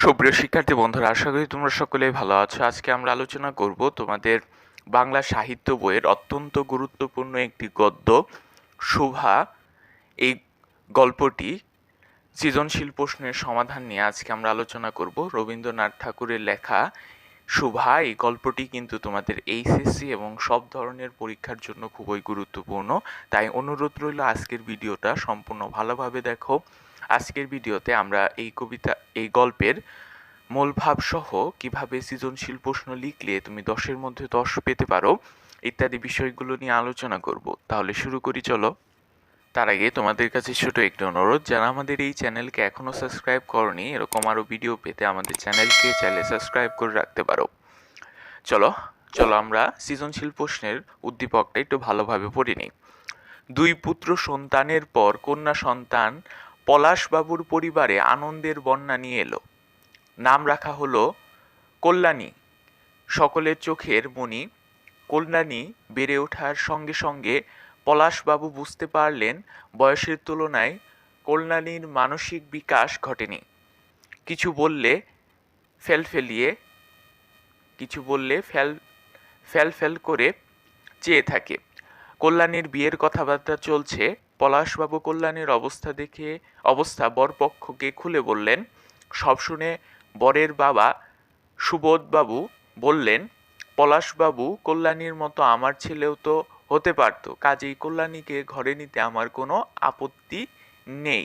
সুপ্রিয় শিক্ষার্থী বন্ধুরা, আশা করি তোমরা সকলেই ভালো আছো। আজকে আমরা আলোচনা করব তোমাদের বাংলা সাহিত্য বইয়ের অত্যন্ত গুরুত্বপূর্ণ একটি গদ্য শুভা এই গল্পটি সৃজনশীল প্রশ্নের সমাধান নিয়ে আজকে আমরা আলোচনা করব। রবীন্দ্রনাথ ঠাকুরের লেখা শুভা এই গল্পটি কিন্তু তোমাদের এইচএসসি এবং সব ধরনের পরীক্ষার জন্য খুবই গুরুত্বপূর্ণ। তাই অনুরোধ রইল আজকের ভিডিওটা সম্পূর্ণ ভালোভাবে দেখো। আজকের ভিডিওতে আমরা এই কবিতা, এই গল্পের মূল ভাবসহ কীভাবে সৃজনশীল প্রশ্ন লিখলে তুমি দশের মধ্যে দশ পেতে পারো ইত্যাদি বিষয়গুলো নিয়ে আলোচনা করব। তাহলে শুরু করি, চলো। তার আগে তোমাদের কাছে ছোট একটি অনুরোধ, যারা আমাদের এই চ্যানেলকে এখনও সাবস্ক্রাইব করনি, এরকম আরও ভিডিও পেতে আমাদের চ্যানেলকে চাইলে সাবস্ক্রাইব করে রাখতে পারো। চলো চলো আমরা সৃজনশীল প্রশ্নের উদ্দীপকটা একটু ভালোভাবে পড়ে নিই। দুই পুত্র সন্তানের পর কন্যা সন্তান পলাশবাবুর পরিবারে আনন্দের বন্যা নিয়ে এলো। নাম রাখা হলো কল্যাণী। সকলের চোখের মণি কল্যাণী বেড়ে ওঠার সঙ্গে সঙ্গে পলাশবাবু বুঝতে পারলেন বয়সের তুলনায় কল্যাণীর মানসিক বিকাশ ঘটেনি। কিছু বললে ফেল ফেলিয়ে, কিছু বললে ফেল ফেল ফেল করে চেয়ে থাকে। কল্যাণীর বিয়ের কথাবার্তা চলছে পলাশবাবু কল্যাণীর অবস্থা দেখে, অবস্থা বরপক্ষকে খুলে বললেন, সব শুনে বরের বাবা সুবোধবাবু বললেন, পলাশবাবু, কল্যাণীর মতো আমার ছেলেও তো হতে পারত, কাজেই কল্যাণীকে ঘরে নিতে আমার কোনো আপত্তি নেই।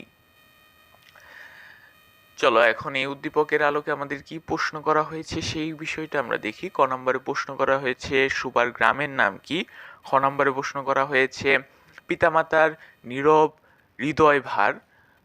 চলো, এখন এই উদ্দীপকের আলোকে আমাদের কি প্রশ্ন করা হয়েছে সেই বিষয়টা আমরা দেখি। ক নম্বরে প্রশ্ন করা হয়েছে, সুবার গ্রামের নাম কি? খ নম্বরে প্রশ্ন করা হয়েছে পিতামাতার নীরব হৃদয় ভার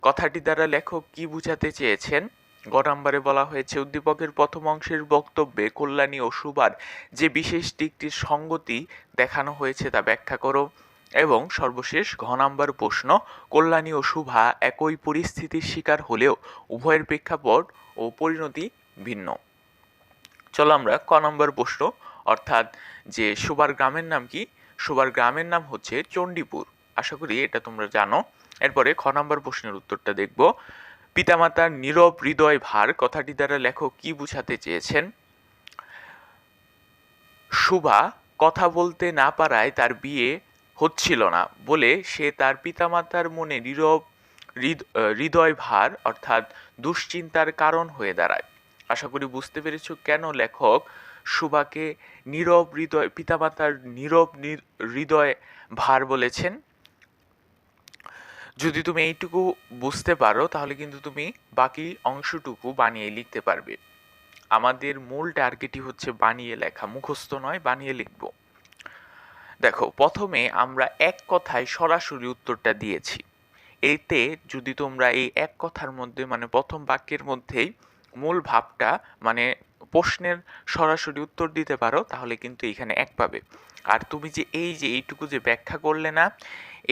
কথাটি দ্বারা লেখক কি বুঝাতে চেয়েছেন? গ নম্বরে বলা হয়েছে, উদ্দীপকের প্রথম অংশের বক্তব্যে কল্যাণী ও সুবার যে বিশেষ দিকটির সঙ্গতি দেখানো হয়েছে তা ব্যাখ্যা করো। এবং সর্বশেষ ঘ নম্বর প্রশ্ন, কল্যাণী ও শুভা একই পরিস্থিতির শিকার হলেও উভয়ের প্রেক্ষাপট ও পরিণতি ভিন্ন। চলো আমরা ক নম্বর প্রশ্ন, অর্থাৎ যে সুবার গ্রামের নাম কি? সুবার গ্রামের নাম হচ্ছে চণ্ডীপুর। আশা করি এটা তোমরা জানো। এরপরে খ নম্বর প্রশ্নের উত্তরটা দেখব। পিতামাতার নীরব হৃদয় ভার কথাটি দ্বারা লেখক কি বুঝাতে চেয়েছেন? শুভা কথা বলতে না পারায় তার বিয়ে হচ্ছিল না বলে সে তার পিতামাতার মনে নীরব হৃদ- হৃদয় ভার অর্থাৎ দুশ্চিন্তার কারণ হয়ে দাঁড়ায়। আশা করি বুঝতে পেরেছ কেন লেখক সুবাকে নীরব হৃদয়, পিতামাতার নীরব হৃদয় ভার বলেছেন? যদি তুমি এইটুকু বুঝতে পারো, তাহলে কিন্তু তুমি বাকি অংশটুকু বানিয়ে লিখতে পারবে। আমাদের মূল টার্গেটই হচ্ছে বানিয়ে লেখা, মুখস্থ নয়, বানিয়ে লিখব। দেখো, প্রথমে আমরা এক কথায় সরাসরি উত্তরটা দিয়েছি। এতে যদি তোমরা এই এক কথার মধ্যে মানে প্রথম বাক্যের মধ্যেই মূল ভাবটা মানে প্রশ্নের সরাসরি উত্তর দিতে পারো, তাহলে কিন্তু এখানে এক পাবে। আর তুমি যে এই যে এইটুকু যে ব্যাখ্যা করলে না,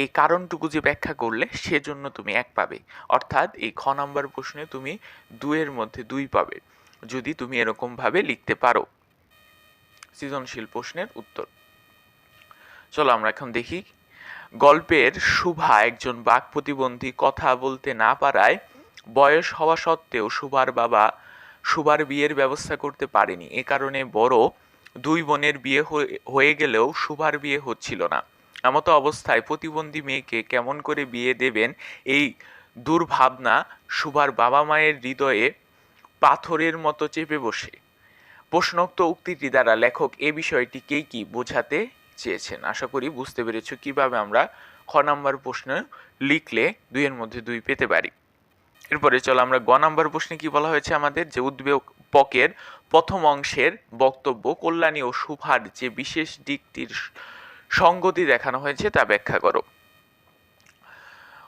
এই কারণটুকু যে ব্যাখ্যা করলে সেজন্য তুমি এক পাবে। অর্থাৎ এই খ নম্বর প্রশ্নে তুমি দুইয়ের মধ্যে দুই পাবে, যদি তুমি এরকমভাবে লিখতে পারো। সৃজনশীল প্রশ্নের উত্তর। চলো আমরা এখন দেখি, গল্পের শুভা একজন বাক প্রতিবন্ধী কথা বলতে না পারায় বয়স হওয়া সত্ত্বেও শুভার বাবা শুভার বিয়ের ব্যবস্থা করতে পারেনি। এ কারণে বড় দুই বোনের বিয়ে হয়ে- গেলেও শুভার বিয়ে হচ্ছিল না। এমতো অবস্থায় প্রতিবন্ধী মেয়েকে কেমন করে বিয়ে দেবেন এই দুর্ভাবনা শুভার বাবা মায়ের হৃদয়ে পাথরের মতো চেপে বসে। প্রশ্নোক্ত উক্তিটি দ্বারা লেখক এ বিষয়টিকেই কি বোঝাতে চেয়েছেন? আশা করি বুঝতে পেরেছ কীভাবে আমরা খ নাম্বার প্রশ্ন লিখলে দুইয়ের মধ্যে দুই পেতে পারি। এরপরে চলো আমরা গ নাম্বার প্রশ্নে কি বলা হয়েছে আমাদের? যে উদ্বেপকের প্রথম অংশের বক্তব্য কল্যাণী ও সুভার যে বিশেষ দিকটির সঙ্গতি দেখানো হয়েছে তা ব্যাখ্যা করো।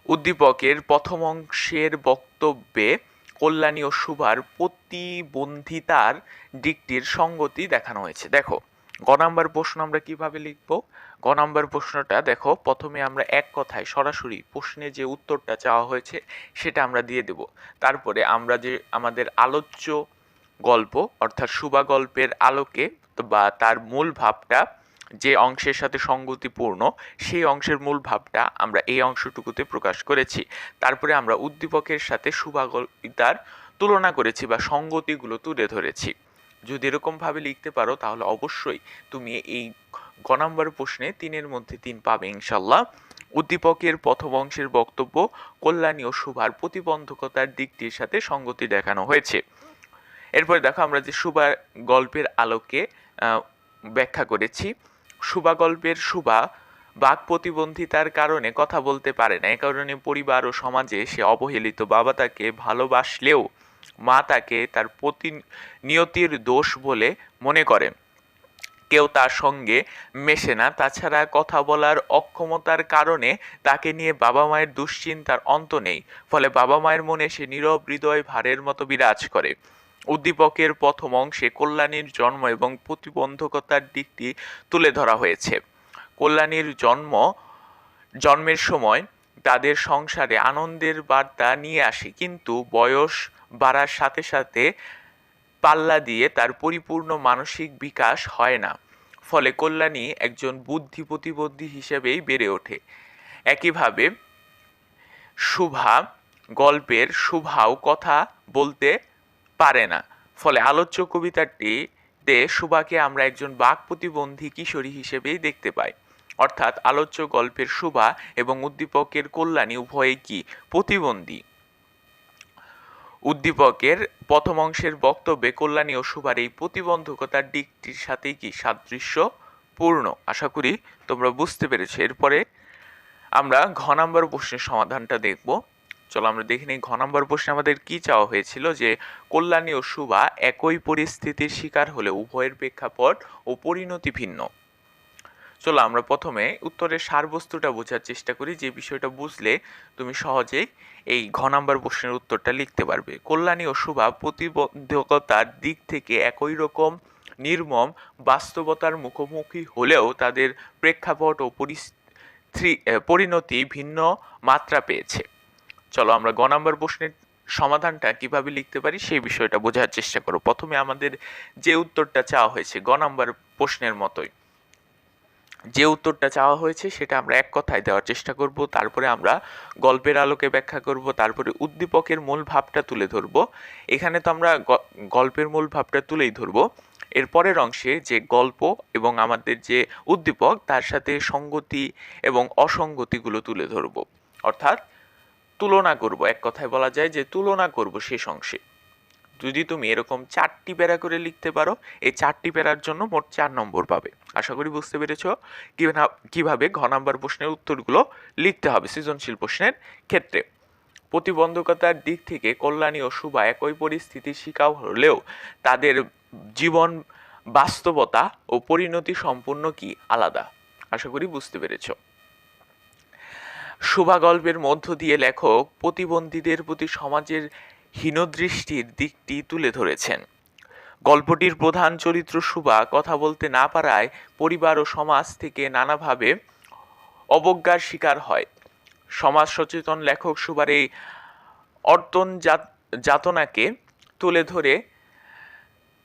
উদ্দীপকের প্রথম অংশের বক্তব্যে কল্যাণী ও সুভার প্রতিবন্ধিতার দিকটির সঙ্গতি দেখানো হয়েছে। দেখো, গ নাম্বার প্রশ্ন আমরা কীভাবে লিখব? গ নাম্বার প্রশ্নটা দেখো, প্রথমে আমরা এক কথায় সরাসরি প্রশ্নে যে উত্তরটা চাওয়া হয়েছে সেটা আমরা দিয়ে দেব। তারপরে আমরা যে আমাদের আলোচ্য গল্প, অর্থাৎ সুবা গল্পের আলোকে বা তার মূল ভাবটা যে অংশের সাথে সঙ্গতিপূর্ণ, সেই অংশের মূল ভাবটা আমরা এই অংশটুকুতে প্রকাশ করেছি। তারপরে আমরা উদ্দীপকের সাথে সুবাগতার তুলনা করেছি বা সঙ্গতিগুলো তুলে ধরেছি। যদি এরকমভাবে লিখতে পারো, তাহলে অবশ্যই তুমি এই গ নাম্বার প্রশ্নে তিনের মধ্যে তিন পাবে ইনশাল্লাহ উদ্দীপকের প্রথম অংশের বক্তব্য কল্যাণী ও শুভার প্রতিবন্ধকতার দিকটির সাথে সঙ্গতি দেখানো হয়েছে। এরপরে দেখো আমরা যে সুবা গল্পের আলোকে ব্যাখ্যা করেছি। সুবা গল্পের সুবা বাক প্রতিবন্ধিতার কারণে কথা বলতে পারে না। এ কারণে পরিবার ও সমাজে সে অবহেলিত। বাবা তাকে ভালোবাসলেও মা তাকে তার প্রতিনিয়তির দোষ বলে মনে করেন কেউ তার সঙ্গে মেশে না। তাছাড়া কথা বলার অক্ষমতার কারণে তাকে নিয়ে বাবা মায়ের দুশ্চিন্তার অন্ত নেই। ফলে বাবা মায়ের মনে সে নীরব হৃদয়, ভারের মতো বিরাজ করে। উদ্দীপকের প্রথম অংশে কল্যাণীর জন্ম এবং প্রতিবন্ধকতার দিকটি তুলে ধরা হয়েছে। কল্যাণীর জন্ম, জন্মের সময় তাদের সংসারে আনন্দের বার্তা নিয়ে আসে, কিন্তু বয়স বাড়ার সাথে সাথে পাল্লা দিয়ে তার পরিপূর্ণ মানসিক বিকাশ হয় না। ফলে কল্যাণী একজন বুদ্ধি প্রতিবন্ধী হিসেবেই বেড়ে ওঠে। একইভাবে শুভা, গল্পের শুভাও কথা বলতে পারে না। ফলে আলোচ্য কবিতাটিতে শুভাকে আমরা একজন বাক প্রতিবন্ধী কিশোরী হিসেবেই দেখতে পাই। অর্থাৎ আলোচ্য গল্পের শুভা এবং উদ্দীপকের কল্যাণী উভয়ই কি প্রতিবন্ধী? উদ্দীপকের প্রথম অংশের বক্তব্যে কল্যাণী ও শুভার এই প্রতিবন্ধকতার দিকটির সাথেই কি সাদৃশ্যপূর্ণ? আশা করি তোমরা বুঝতে পেরেছ। এরপরে আমরা ঘ নাম্বার প্রশ্নের সমাধানটা দেখব। চলো আমরা দেখে নিই, ঘ নাম্বার প্রশ্নে আমাদের কি চাওয়া হয়েছিল যে, কল্যাণী ও শুভা একই পরিস্থিতির শিকার হলে উভয়ের প্রেক্ষাপট ও পরিণতি ভিন্ন। চলো আমরা প্রথমে উত্তরের সারবস্তুটা বোঝার চেষ্টা করি, যে বিষয়টা বুঝলে তুমি সহজেই এই ঘ নাম্বার প্রশ্নের উত্তরটা লিখতে পারবে। কল্যাণী ও শুভা প্রতিবন্ধকতার দিক থেকে একই রকম নির্মম বাস্তবতার মুখোমুখি হলেও তাদের প্রেক্ষাপট ও পরিস্থিতি পরিণতি ভিন্ন মাত্রা পেয়েছে। চলো আমরা গ নাম্বার প্রশ্নের সমাধানটা কীভাবে লিখতে পারি সেই বিষয়টা বোঝার চেষ্টা করো। প্রথমে আমাদের যে উত্তরটা চাওয়া হয়েছে, গ নাম্বার প্রশ্নের মতোই। যে উত্তরটা চাওয়া হয়েছে সেটা আমরা এক কথায় দেওয়ার চেষ্টা করব, তারপরে আমরা গল্পের আলোকে ব্যাখ্যা করব, তারপরে উদ্দীপকের মূল ভাবটা তুলে ধরব। এখানে তো আমরা গল্পের মূল ভাবটা তুলেই ধরব। এর পরের অংশে যে গল্প এবং আমাদের যে উদ্দীপক, তার সাথে সঙ্গতি এবং অসঙ্গতিগুলো তুলে ধরব। অর্থাৎ তুলনা করব। এক কথায় বলা যায় যে তুলনা করব শেষ অংশে। যদি তুমি এরকম চারটি প্যারা করে লিখতে পারো, এই চারটি প্যারার জন্য মোট চার নম্বর পাবে। আশা করি বুঝতে পেরেছ কীভাবে ঘ নাম্বার প্রশ্নের উত্তরগুলো লিখতে হবে সৃজনশীল প্রশ্নের ক্ষেত্রে। প্রতিবন্ধকতার দিক থেকে কল্যাণী ও শুভা একই পরিস্থিতির শিকার হলেও তাদের জীবন বাস্তবতা ও পরিণতি সম্পূর্ণ কি আলাদা? আশা করি বুঝতে পেরেছ। শুভা গল্পের মধ্য দিয়ে লেখক প্রতিবন্ধীদের প্রতি সমাজের হীনদৃষ্টির দিকটি তুলে ধরেছেন। গল্পটির প্রধান চরিত্র সুবা কথা বলতে না পারায় পরিবার ও সমাজ থেকে নানাভাবে অবজ্ঞার শিকার হয়। সমাজ সচেতন লেখক সুবার এই অর্তন যাতনাকে তুলে ধরে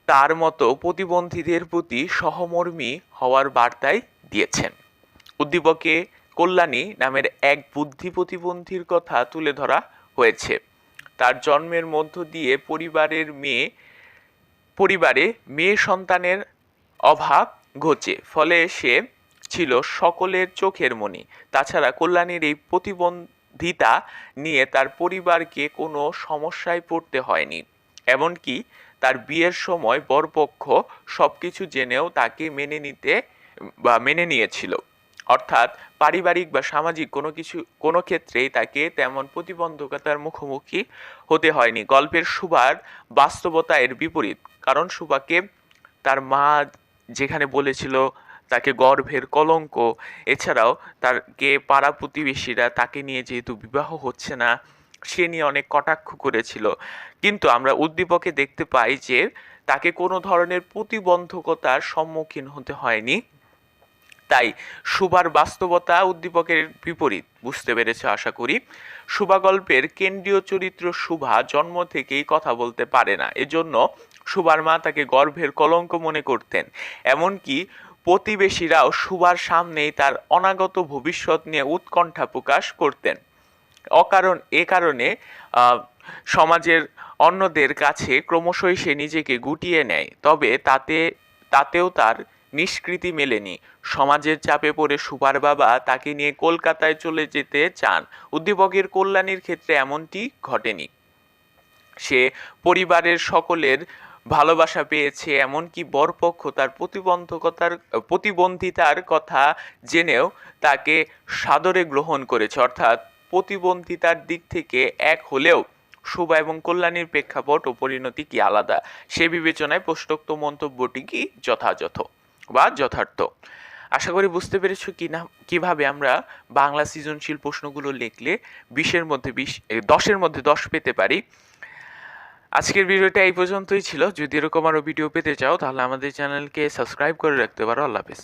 তার মতো প্রতিবন্ধীদের প্রতি সহমর্মী হওয়ার বার্তাই দিয়েছেন। উদ্দীপকে কল্যাণী নামের এক বুদ্ধি প্রতিবন্ধীর কথা তুলে ধরা হয়েছে। তার জন্মের মধ্য দিয়ে পরিবারের মেয়ে, পরিবারে মেয়ে সন্তানের অভাব ঘটে, ফলে সে ছিল সকলের চোখের মণি। তাছাড়া কল্যাণীর এই প্রতিবন্ধিতা নিয়ে তার পরিবারকে কোনো সমস্যায় পড়তে হয়নি। এমনকি তার বিয়ের সময় বরপক্ষ সব কিছু জেনেও তাকে মেনে নিতে বা মেনে নিয়েছিল। অর্থাৎ পারিবারিক বা সামাজিক কোনো কিছু, কোনো ক্ষেত্রেই তাকে তেমন প্রতিবন্ধকতার মুখোমুখি হতে হয়নি। গল্পের সুবার বাস্তবতা এর বিপরীত। কারণ সুবাকে তার মা যেখানে বলেছিল তাকে গর্ভের কলঙ্ক, এছাড়াও তাকে পাড়া প্রতিবেশীরা তাকে নিয়ে যেহেতু বিবাহ হচ্ছে না, সে নিয়ে অনেক কটাক্ষ করেছিল। কিন্তু আমরা উদ্দীপকে দেখতে পাই যে তাকে কোনো ধরনের প্রতিবন্ধকতার সম্মুখীন হতে হয়নি। তাই সুবার বাস্তবতা উদ্দীপকের বিপরীত, বুঝতে পেরেছে আশা করি? সুবা গল্পের কেন্দ্রীয় চরিত্র সুভা জন্ম থেকেই কথা বলতে পারে না। এজন্য সুবার মা তাকে গর্ভের কলঙ্ক মনে করতেন। এমনকি প্রতিবেশীরাও সুবার সামনেই তার অনাগত ভবিষ্যৎ নিয়ে উৎকণ্ঠা প্রকাশ করতেন। অকারণ, এ কারণে সমাজের অন্যদের কাছে ক্রমশই সে নিজেকে গুটিয়ে নেয়। তবে তাতে, তাতেও তার নিষ্কৃতি মেলেনি। সমাজের চাপে পড়ে সুপার বাবা তাকে নিয়ে কলকাতায় চলে যেতে চান। উদ্দীপকের কল্যাণীর ক্ষেত্রে এমনটি ঘটেনি। সে পরিবারের সকলের ভালোবাসা পেয়েছে এমনকি বরপক্ষ তার প্রতিবন্ধকতার, প্রতিবন্ধিতার কথা জেনেও তাকে সাদরে গ্রহণ করেছে। অর্থাৎ প্রতিবন্ধিতার দিক থেকে এক হলেও শুভা এবং কল্যাণীর প্রেক্ষাপট ও পরিণতি কি আলাদা? সে বিবেচনায় প্রশ্নোক্ত মন্তব্যটি কি যথাযথ বা যথার্থ? আশা করি বুঝতে পেরেছ কি না কীভাবে আমরা বাংলা সৃজনশীল প্রশ্নগুলো লিখলে বিশের মধ্যে বিশ দশের মধ্যে দশ পেতে পারি। আজকের ভিডিওটা এই পর্যন্তই ছিল। যদি এরকম আরও ভিডিও পেতে চাও, তাহলে আমাদের চ্যানেলকে সাবস্ক্রাইব করে রাখতে পারো। আল্লাহ হাফেজ।